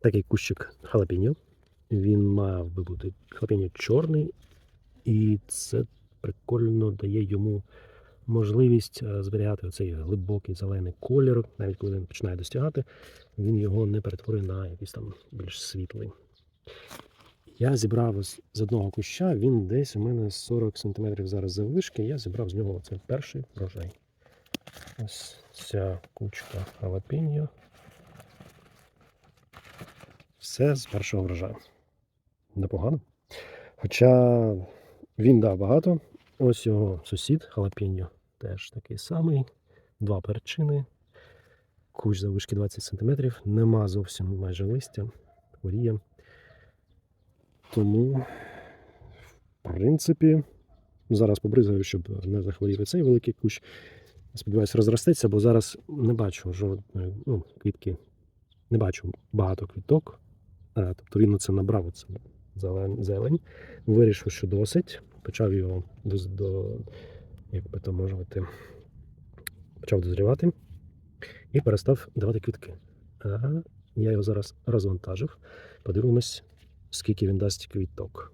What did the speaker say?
такий кущик халапіньо. Він мав би бути халапіньо чорний, і це прикольно дає йому можливість е, зберігати оцей глибокий зелений колір, навіть коли він починає достигати, він його не перетворює на якийсь там більш світлий. Я зібрав з одного куща, він десь у мене 40 см зараз заввишки, я зібрав з нього це перший врожай. Ось ця кучка халапіньо. Все з першого врожаю. Непогано. Хоча він дав багато. Ось його сусід халапіньо теж такий самий. Два перчини. Кущ заввишки 20 см. Нема зовсім майже листя. Хворіє. Тому, в принципі, зараз побризгаю, щоб не захворів цей великий кущ. Сподіваюсь, розростеться, бо зараз не бачу жодної ну, квітки, не бачу багато квіток. Е, Тобто він оце набрав оце зелень. Вирішив, що досить. Почав його до, до як би то можувати, почав дозрівати і перестав давати квітки. Ага, я його зараз розвантажив. Подивимось, скільки він дасть квіток.